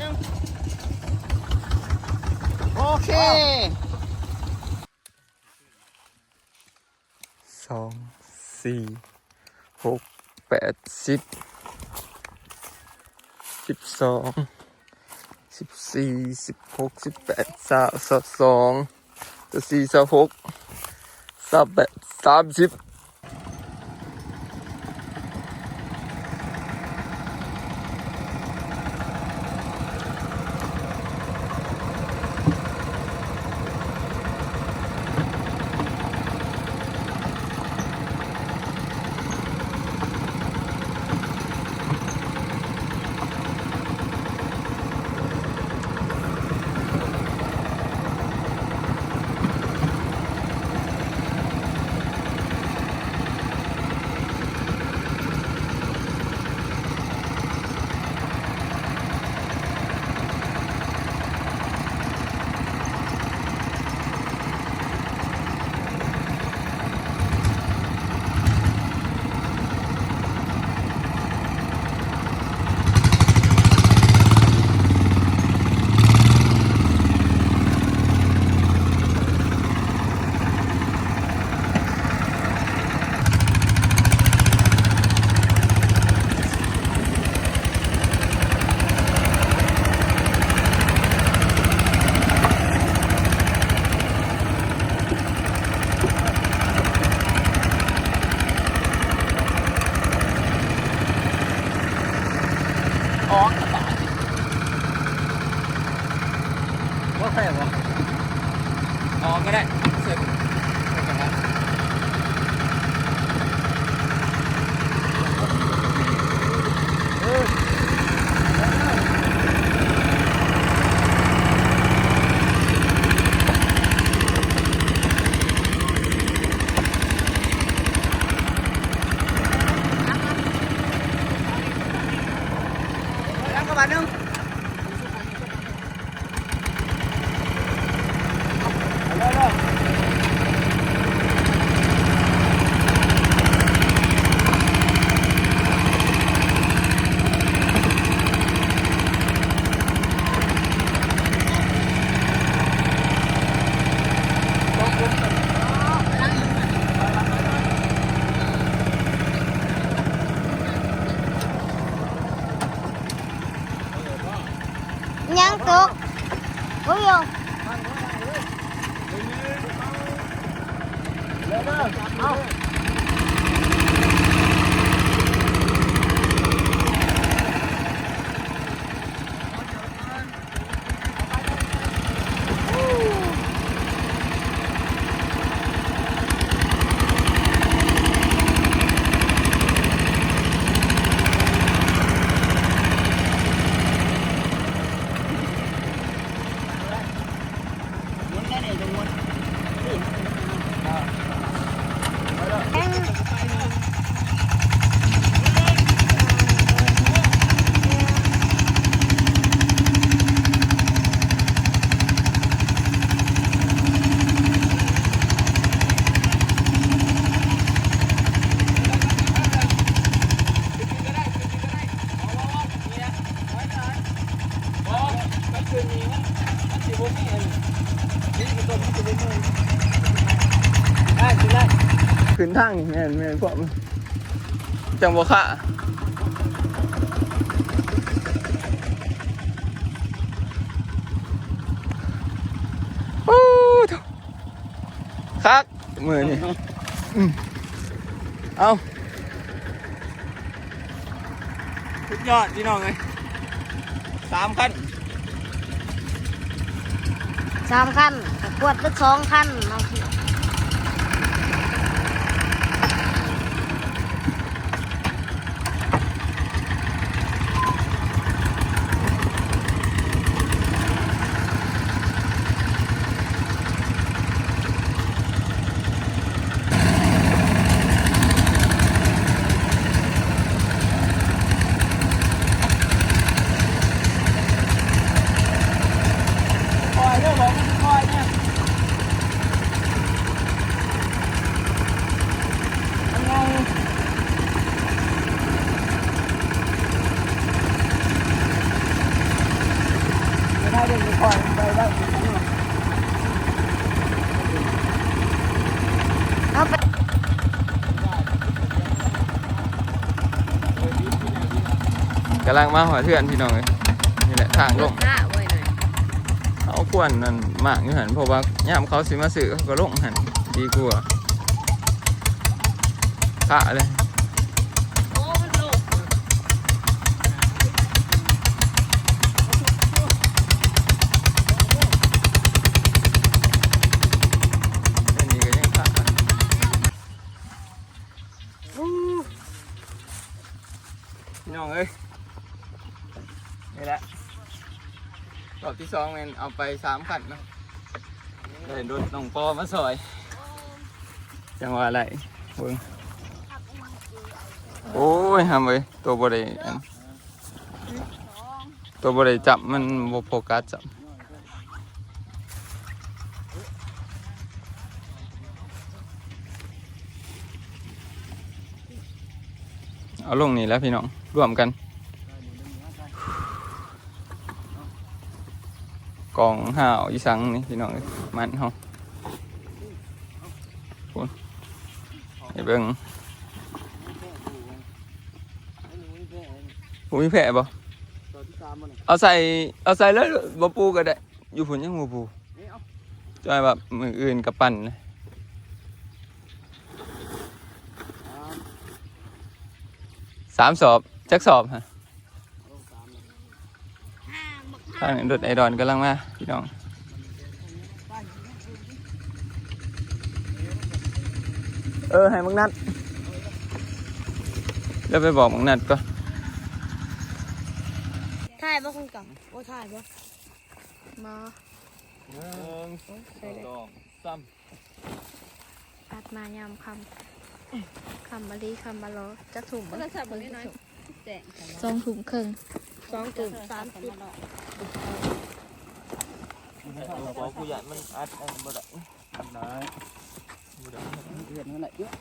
นึงโอเคสองสี่หกแปดสิบสิบสองสิบสี่สิบหกสิบแปดสามสองสองสี่สามหกสามแปดสามสิบ 好。 เร็วเร็วเอาได้กินได้ขึ้นทางนี่แม่นแม่นพวกมันจังบ่ค่ะโอ้โถคักมือนี่อืมเอาสุดยอดพี่น้องเลยสามขั้น สามขั้นกับกวดไปสองขั้นเอาสิ คอยเด้อบอกคอยเนี่ยยังไงไม่ได้เรื่องคอยไปได้ เอาไป กำ ลังมาหอเทือนพี่น้องเลยนี่แหละทางลงหน้าไว้หน่อยเขาควรนั่นมากอยู่หันเพราะว่ายามเขาสิมาซื้อเขาก็ลงหันดีกว่าขะเลยโอ้มันโลกอันนี้ก็ยังขะพี่น้องเอ้ยนี่ แหละรอบที่สองแมันเอาไปสามขันเนาะได้รถน้องปอมาซอย จังหวะอะไรเบิ่งโอ้ยทำไว้ตัวบริตัวบริจับมันบโฟกัสจับเอาลงนี่แล้วพี่น้องร่วมกัน กองห่าวอีสังนี่พี่น้องมันเฮาพูนไอ้เบิ่งผูมีแผลบ่ตัวที่สามมันเอาใส่เอาใส่เลยบ่ปูก็ได้ อยู่พุ่นยังบ่ปูนี่เอาจอยแบบมืออื่นกับปั่นนะสามสอบจักสอบฮะ ทางรถไอดอนกำลังมาพี่น้องเออให้มึงนัดแล้วไปบอกมึงนัดก็ถ่ายบ่คุณกับโอ้ถ่ายบ่มาหนึ่งสองสามตัดมายามคำคำบาลีคำบาโลจะถุ่มบ่สองถุ่มครึ่ง สองถุ่มสามสิบบอกกูอยากมันอัดอันบ่ได้ได้เรียนนั่นแหละเยอะ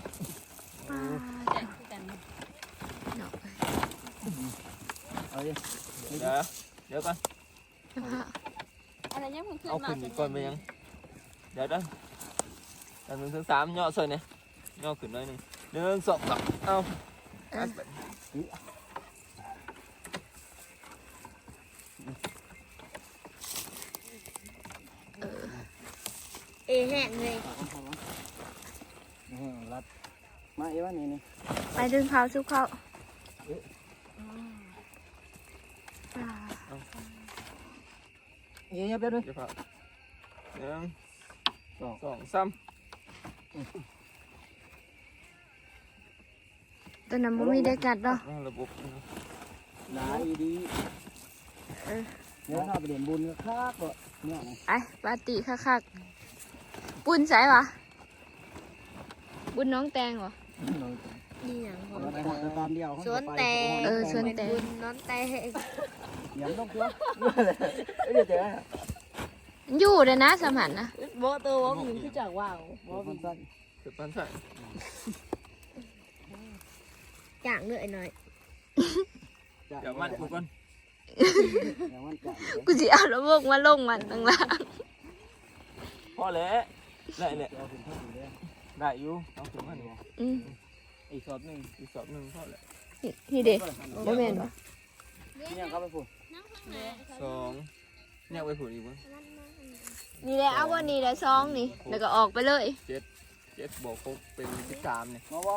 เนาะเอาดิเดี๋ยวเดี๋ยวก่อนอะไรยังเพิ่งขึ้นเอามาขึ้นอีกก่อนไปยังเดี๋ยวเด้ออันหนึ่งถึงสามย่อใส่เนี่ยย่อขึ้นหน่อยหนึ่งหนึ่งสองสามเอาอัดไป แห้งเลยรัดมาเอ้วะนี่นี่ไปดึงเขาซุกเขาเอ้ยเดี๋ยวดูเดี๋ยวครับหนึ่งสองสองสามตัวนั้นบ่มีได้กัดเนาะวางระบบนะครับหนาดีดีเดี๋ยวถ้าไปเรียนบุญก็คักก็เนี่ยนะไอ้ปาติคักๆ ปุ้นใส่วะบุญน้องแตงวะนี่หยังเราไปหาตามเดียวสวนแตงเออสวน เป็นบุญน้อนแตงย้ำต้องตัวเดี๋ยวเจ๊อยู่เด้อนะสมันนะบ่ตัวบ่มีคือจักว่าวบ่เป็นสั้นเกิดปันใส่จ่างเหนื่อยหน่อยเดี๋ยวมันถูกกันอย่างมันจับกูสิเอาระบบมาลงมันตั้งล่างพอแล้ว ได้แหละเอาถึงเท่าไหร่เลยได้อยู่เอาถึงมันนี่อืมอีกสอบหนึ่งอีกสอบหนึ่งพอแล้วนี่นี่เด้บ่แม่นบ่เนี่ยเขาไปพูดสองเนี่ยไปผูกอีกมั้งนี่แหละเอาวันนี้แหละซองนี่ แล้วก็ออกไปเลยเจ็ดบอกครบเป็นสิบสามเนี่ยมาบ่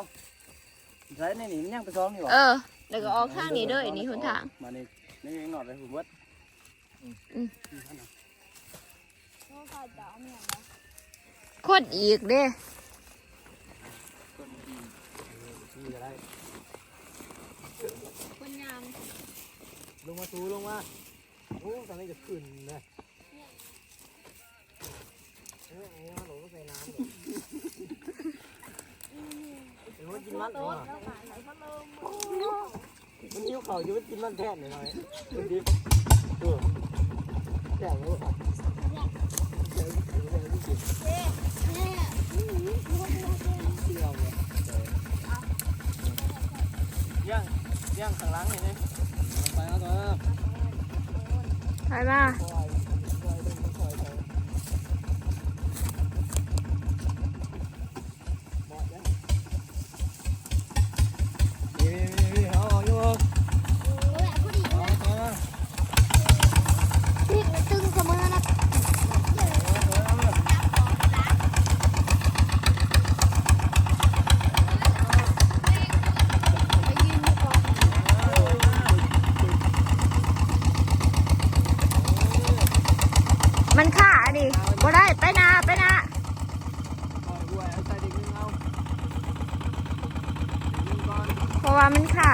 ใช้ในนี่มันยังไปซ้อมนี่บ่เออ แล้วก็ออกทางนี้เด้อนี่หนทางมานี่นี่ยังหนอดไปผูกวัดโคตรอีกเด้นี่ก็ได้คนงามลงมาตูลงมาโอ้ตอนนี้จะขึ้นเลยเออไอ้ฮัลโหลก็ใส่น้ำเลยเดี๋ยวมันกินมันเหรอมันยิ้วเข่าอยู่มันกินมันแทนหน่อยๆมันดิบเออแทนรู้ป่ะ ย่างย่างข้างหลังนี่เนี่ยไปแล้วตัวไปมา นี่นี่นี่เอาอยู่เอาตัว พี่มันตึงเสมอนะ มันขาดิบ่ได้ไปนาไปนา เอาด้วยเอาใส่ดิเอา เพราะว่ามันขา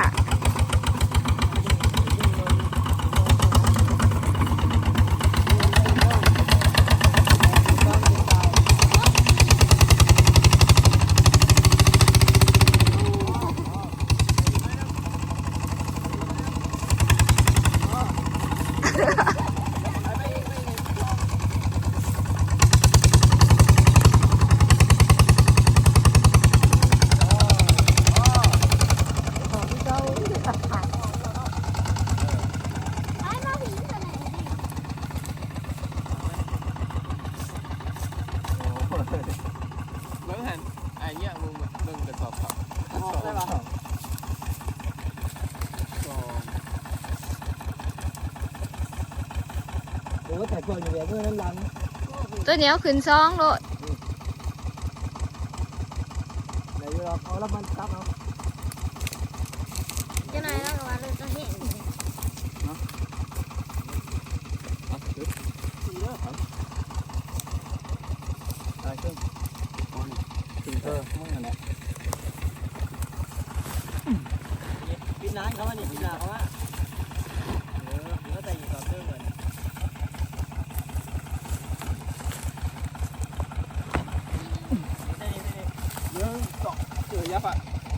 เมื่อหันไอ้เนี่ยมึงมึงกระสอบผัก ใช่ป่ะ สอง โอ้แต่ก่อนอยู่แบบเมื่อนั้นหลังตัวเหนียวขึ้นซองโลด เดี๋ยวเราเอาแล้วมันกลับเอา จะไหนแล้วก็ว่าเราจะเห็น ไปขึ้นถึงเออมึงนั่นแหละกินน้ำเขาว่านี่กินน้ำเขาว่าเออเดี๋ยวใส่อีกก่อนเรื่องเลย เรื่องสองเจอยับอะ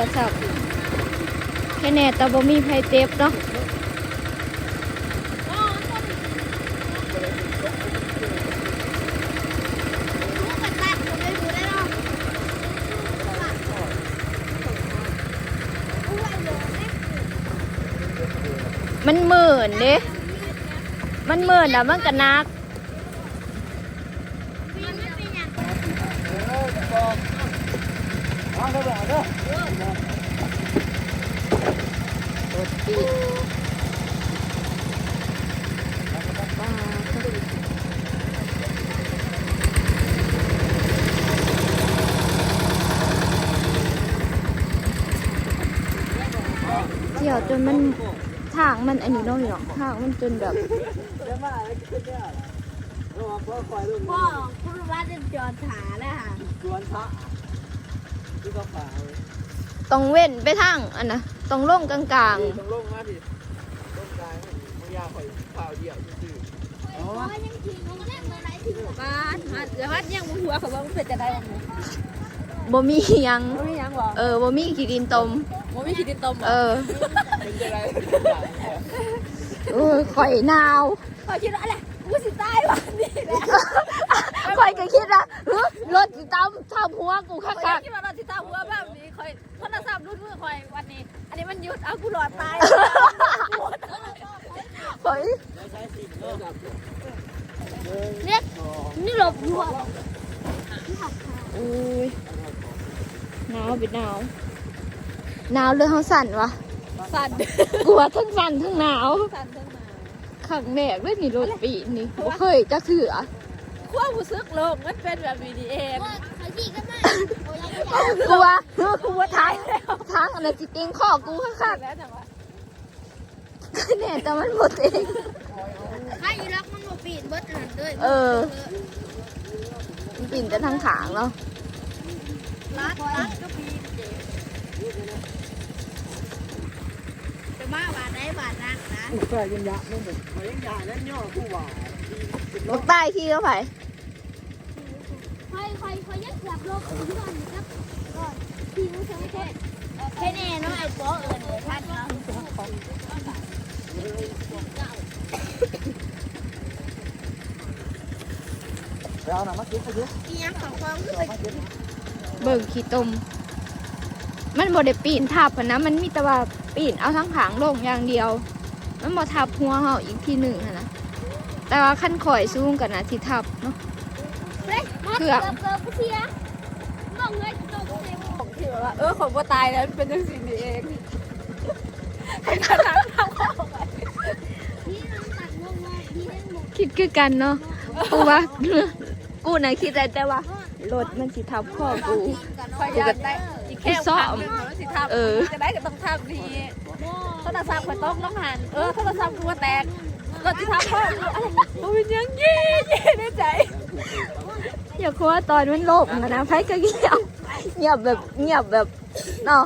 ระสับแค่แน่แต่บ่มีไผเต็บเนาะมันหมื่นเด้มันหมื่นอะมันก็นัก วางเถอะบอกเด้อเกี่ยวจนมันทางมันอันนี้เน้องหรอกทางมันจนแบบพ่อคุณว่าจะจอดถาแล้วค่ะ สวนพระ ที่เขาป่าต้องเว้นไปทางอันนะต้องลงกลางต้องลงมาดิลงกายมึงยาข่อยข่าวเดี่ยวซื่ออ๋อยังทิ้งมันเล่นเมื่อไรถึงบ้านมาแล้ววัดยังหัวเขาว่ามันเป็นจะได้บ้างๆบ่มีหยังไม่ยังบอกเออบ่มีขี้ดินตมมันไม่คิดติดตมเออเป็นจะไรเออข่อยหนาว พอคิดว่าอะไรกูสิตายวันนี้แหละข่อยก็คิดนะเฮ้ย รถสิตามทำหัวกูคัคอยกคิดว่าเราสิตายหัวแบบนี้คอยโทรศัพท์รุ่นมือคอยวันนี้ อันนี้มันยุดเอากูหลอดตายๆข่อยเนี่ยนี่หลบหัวอุ้ยหนาวเป็นหนาวหนาวเลยเฮาสั่นวะสั่นกลัวทั้งสั่นทั้งหนาวสั่นทั้งมาขังแหนกเลยนี่รถปีนี่บ่เคยจะเถือ ความรู้สึกโลกมันเป็นแบบวีดีเอ็มว่าเขาจีกันมาโอ้ยกลัวเออกลัวทางทางอันนั้นจิติงข้อกูคักแล้วแต่ว่าๆเนี่ยแต่มันหมดเอง ถ้าอยู่รักมันมาปีนเบิดหันด้วยเออ มันปิ่นแต่ทางขางเนาะรัดรัดก็ปีนเจ๊จะมาบาดได้บาดนักนะ ใส่ยังยะนั่นผมยังยะนั่นย่อผู้ว่า ลูกใต้ขี้เข้าไปคอยคอยคอยยัดหลับโลกทุกวันครับก่อนทีนู้นใช่ไหมแค่แค่แน่น้องไอ้ป๊ะเอิญท่านเนาะไปเอาหน่ะมาเก็บไปเยอะอีหยังของความคือไปเบิ่งขี้ตมมันบ่ได้ปีนทับนะ มันมีแต่ว่าปีนเอาทั้งขางลงอย่างเดียว มันบ่ทับหัวเฮาอีกทีหนึ่งนะ แต่ว่าขั้นข่อยสูงกันนะที่ทับเนาะเฮ้ยมาเครื่เกือองบเกือบเสียมองเลยตกใจหมดผมคิดว่าเออของว่าตายแล้วเป็นเรื่องสิ่งนี้เองเป็นขนาดทำข้อไปพี่น้องตัดงงๆพี่เล่นหมดคิดคือกันเนาะกูว่ากูน่ะคิดแต่แต่ว่ารถมันสิทับข้อกูคอยอยากได้อีกแค่ครั้งหนึ่งแล้วสิทำเออจะได้ก็ต้องทำดีโทรศัพท์คอยต้องต้องหันเออโทรศัพท์กูว่าแตก รถที่ทำพ่ออะไรโอ้ยยังยี่ยี่ในใจอย่าคิดว่าตอนมันโลภอะนะไพ่ก็เงียบเงียบแบบเงียบแบบเนาะ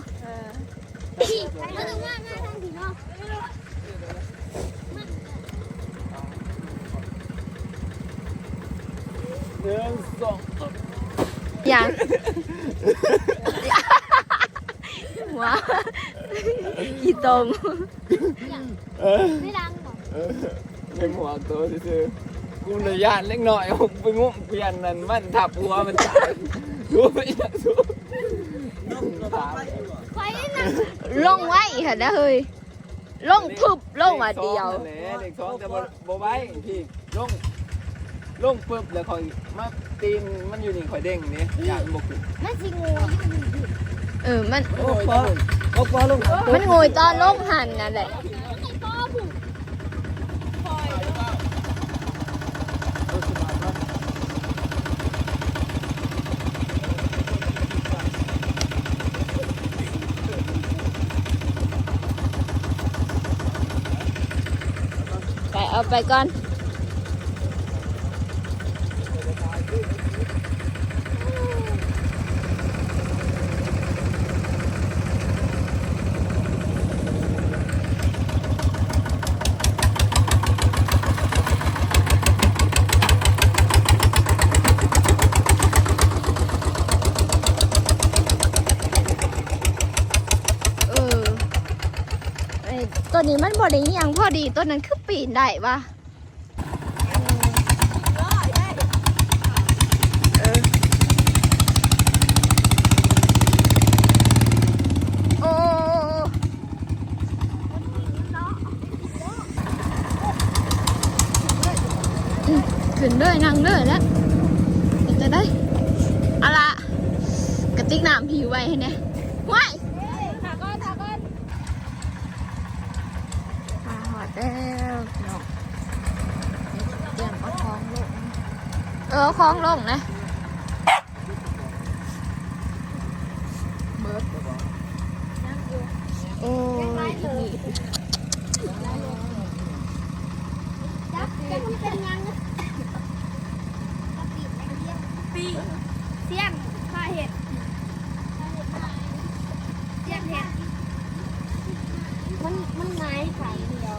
หนึ่งสองย่างหัวอีตรงไม่ดัง หรอกเป็นหัวตัวซื่อๆกูเลยยานเล็กน้อยผมไปงุ้มเปลี่ยนนั่นมันทับหัวมันตายดูไม่ยากสู้ถามคอยได้นั่งลงไว้ค่ะนนะเฮ้ยลงพึบลงมาเดียวเด็กสองแต่บ่บ่ไว้พี่ลงลงปึ๊บแล้วคอยมาตีนมันอยู่นี่คอยเด้งนี่ยานบ่ขึ้นมันสิงูเออมันโอ้พอโอ้พอลงมันงยตอนลงหันนั่นแหละ ไอ้ป้อผูก ไป ได้ยังพอดีต้นนั้นคือปีนได้ปะขึ้นเลยนั่งเลยแล้วจะได้อะละกระติกน้ำผิวไว้ให้เนี่ย ล้องลงนะเบิดโอ้ยจับจับมันเป็นยังนะปีเสียงข้าเห็ดเสียงเห็ดมันมันไม้ไผ่เดียว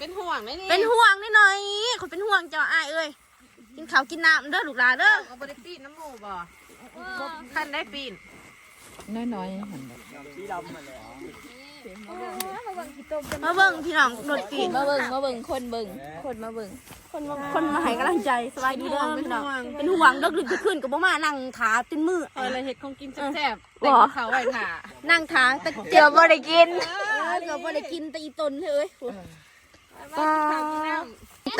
เป็นห่วงไหมนี่ เป็นห่วงนิดหน่อยคนเป็นห่วงเจ้าอ้ายเอ้ยกิ นข้าวกินน้ำเด้อลูกหลานเด้อเอาบริปีนน้ำหมูบ่ท่านได้ปีนสีดำมาแล้วมาเบิ่งพี่น้องโดดปีนมาเบิ่งมาเบิ่งคนเบิ่งคนมาเบิ่งคนมาคนมาให้กำลังใจสบายดีเด้อพี่น้องเป็นห่วงเดึกดึกจะขึ้นกับบ่มานั่งขาจนมือเออเลยเห็ดของกินแซ่บๆบ่แต่งเขาไว้ค่ะนั่งขาแต่เจียวบ่ได้กินเกือบบ่ได้กินแต่อีตนเลยป้า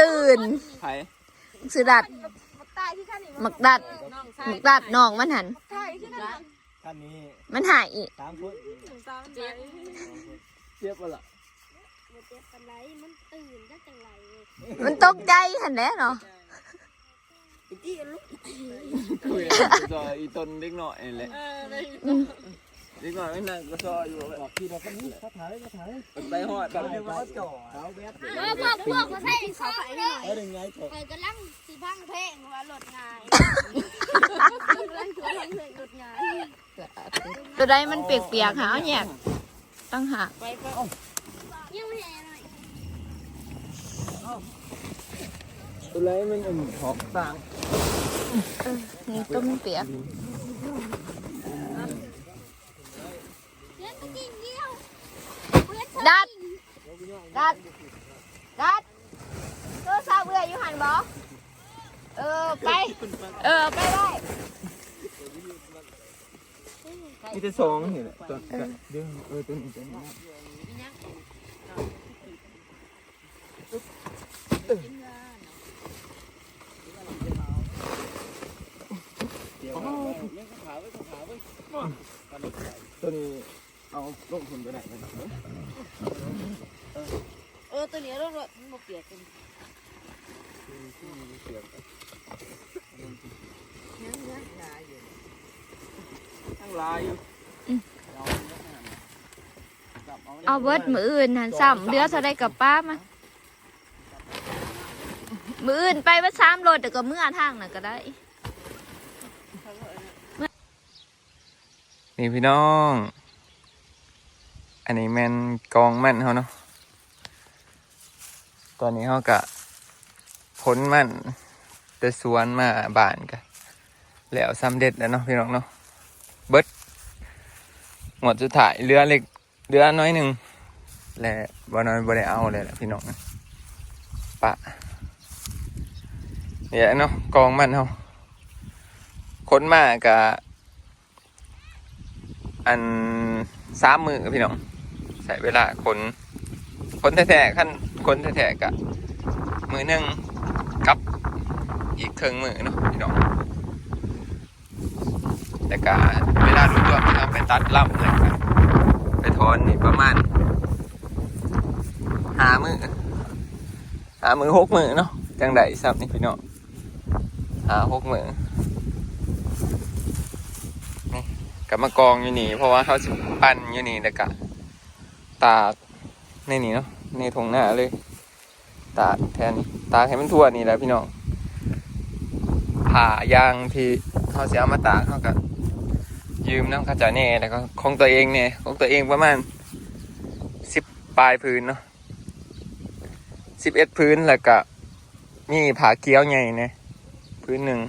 ตื่นไผสือดัด หมักดัดหมักดัดน้องมันหัน ท่านนี้มันหายอีกสามคนเจ็บเจ็บบ่ล่ะมันเจ็บปานไรมันตื่นจังจังไรเลยมันตกใจหันแหล้วเนาะคุยซอยอีต้นเล็กน้อยนี่แหละ เล็กน้อยไม่นั่งก็ซออยู่แบบขี่ราก็นี่เขาถ่ายเขาถ่ายไปฮอดเขาเรียกว่าเขาจ่อเขาแวบเออพวกพวกมาใส่เขาไปเลยเขาดึงไงจ่อเปิดกำลังสีพังเพลงว่าหลดง่ายกำลังสีพังเพลงหลดง่ายตัวใดมันเปียกๆหาเอาแยตั้งหากยังไม่เห็นเลยตัวไรมันอุ่นหอกต่างนี่ต้มเปียก เล่นตะกิ้งเดียว ดัด ดัด ดัดโทรศัพท์เบื่ออยู่หันบ่เออไป เออไปได้ มีแต่สองนี่แหละตัวเดี๋ยวเออตัวนี้ตัวนี้ตัวนี้ เอาลงทุนไปไหนกันเออตัวนี้รถรถมันบ่เปียกกันทั้งลายอยู่เอาเบิดมืออื่นหันซ้ำเดือเท่าได้กับป้ามามืออื่นไปว่าซ้ำรถแต่ก็เมื่อทางน่ะก็ได้นี่พี่น้อง อันนี้แม่นกองมันเขาเนาะตอนนี้เขากะพ้นมันแต่สวนมาบานกันแล้วสำเร็จแล้วเนาะพี่น้องเนาะเบิดหมดสุดท้ายเรือเล็กเรือน้อยหนึ่งและบ่น้อยบ่ได้เอาเลยแหละพี่น้องปะเนี่ยเนาะกองมันเขาค้นมากะอันสามมือพี่น้อง ใช้เวลาคนคนแท้ๆขั้นคนแท้ๆกะมือหนึ่งกับอีกเครื่องมือเนาะพี่น้องแต่กะเวลารวมๆทำไปตัดลำเลยครับไปถอนนี่ประมาณหามือหามือหกมือเนาะจังไดซับนี่พี่น้องหาหกมือกับมากองอยู่นี่ เพราะว่าเขาสิปั้นอยู่นี่แล้วก็ ตาในนี่เนาะในทงหน้าเลย ตาแทนตากให้มันทั่วนี่แหละพี่น้องผ่ายางที่เขาเสียมาตากเขาก็ยืมน้ำข้าจ้าเน่แล้วก็ของตัวเองเนี่ยของตัวเองประมาณสิบปลายพื้นเนาะสิบเอ็ดพื้นแล้วก็มีผาเกี้ยวใหญ่เนี่ยพื้นหนึ่ง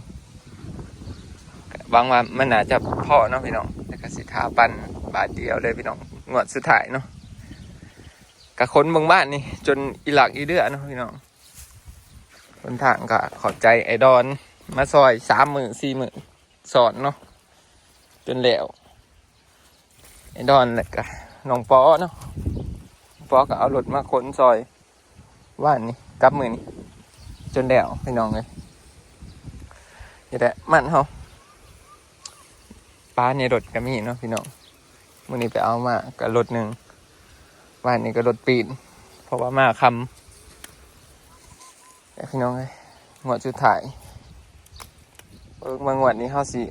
บางวันมันอาจจะเพาะเนาะพี่น้องแต่ก็สิทาปันบาทเดียวเลยพี่น้องงวดสุดท้ายเนาะ กะค้นบางบ้านนี่ จนอีหลักอีเดือเนาะพี่น้องคนทางก็ขอบใจไอดอน มาซอยสามหมื่นสี่หมื่นสอนเนาะจนแล้วไอดอนแหล้วก็น้องปอเนาะปอก็เอารถมาขนซอยว่านนี่กลับมือนี่จนแล้วพี่น้องเลยนี่แหละมันเฮาป้าในรถก็มีเนาะพี่น้องมื่อนี้ไปเอามากับรถหนึ่ง ว่านนี่ก็รถปีน เพราะว่ามาคำแต่พี่น้องเลยงวดสุดท้ายเออบางวันนี้เขาสิ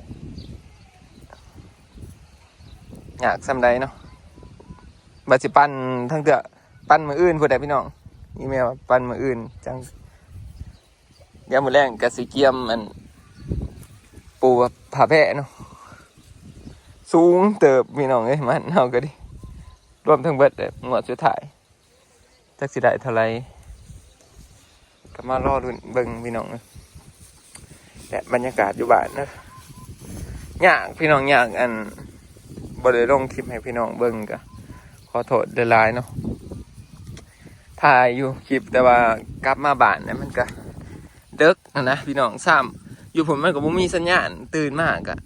อยากสำใดเนาะบัดสิปั้นทั้งเถอะปั้นมืออื่นพูดได้พี่น้องอีเมลว่าปั้นมืออื่นจังยามมือแรงกระสิเกียมอันปูผ่าแพะเนาะสูงเติบพี่น้องเอ้ยมันเอาก็ดิ รวมทั้งเบิดเลยงวดสุดท้ายจักสิได้เท่าไรก็มารอรุ่นเบิ่งพี่น้องเอ้ยและบรรยากาศอยู่บ้านนะอยากพี่น้องอยากอันบริลงคลิปให้พี่น้องเบิ่งกะขอโทษเดลายเนาะถ่ายอยู่คลิปแต่ว่ากลับมาบ้านเนี่ยมันก็เดึกนะนะพี่น้องซ้ำอยู่ผมมันก็บ่มีสัญญาณตื่นมากกะ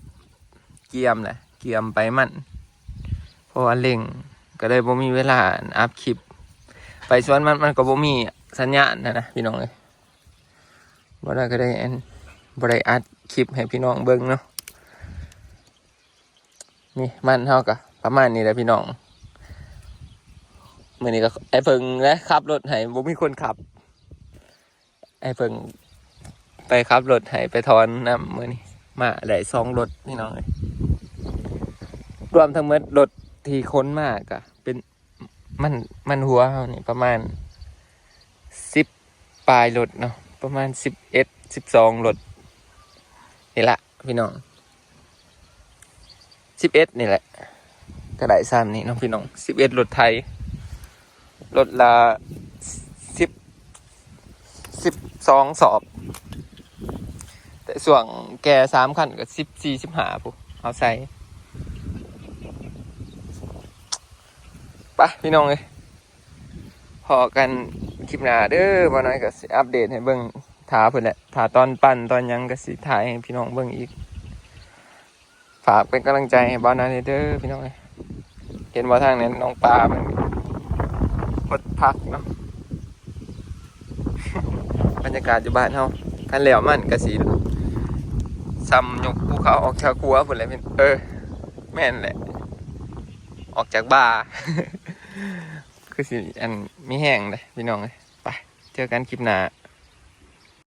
เกียมแหละเกียมไปมันเพราะว่าเล่ง ก็เลยบ่มีเวลาอัพคลิป ไปสวนมันมันก็บ่มีสัญญาณนะนะพี่น้องเลยบ่ได้ก็ได้อันบริอัดคลิปให้พี่น้องเบิ่งเนาะนี่มันเท่ากับประมาณนี้แหละพี่น้องมื่อนี้ก็ไอ้เพิ่งและขับรถให้บ่มีคนขับ ไอ้เพิ่งไปขับรถให้ไปทอนน้ำมื่อนี้ มาได้สองรถพี่น้องเลยรวมทั้งหมดรถที่ค้นมากอะ มันมันหัวเขานี่ประมาณสิบปลายรถเนาะประมาณสิบเอ็ดสิบสองรถนี่แหละพี่น้องสิบเอ็ดนี่แหละก็ได้ซ้ำนี่น้องพี่น้องสิบเอ็ดรถไทยรถละสิบสิบสองสอบ แต่ส่วนแกสามคันก็สิบสี่สิบห้าปุ๊เอาใส่ ไปพี่น้องเลยพอกันคลิปหน้าเด้อมาหน่อยก็สิอัปเดตให้เบิ่งถาเพิ่นแหละถาตอนปั่นตอนยังก็สิถ่ายให้พี่น้องเบิ่งอีก ฝากเป็นกำลังใจให้บ้านนั้นเด้อพี่น้องเอ้ยเห็นว่าทางนั้นน้องปลามันพดพักเนาะบรรยากาศอยู่บ้านเฮาคันแล้วมันก็สิซ้ำยกภูเขาออกจากครัวพุ่นแหละเออ แม่นแหละ ออกจากบ่า คือสิอันมีแห้งเลยพี่น้องเลยไปเจอกันคลิปหน้า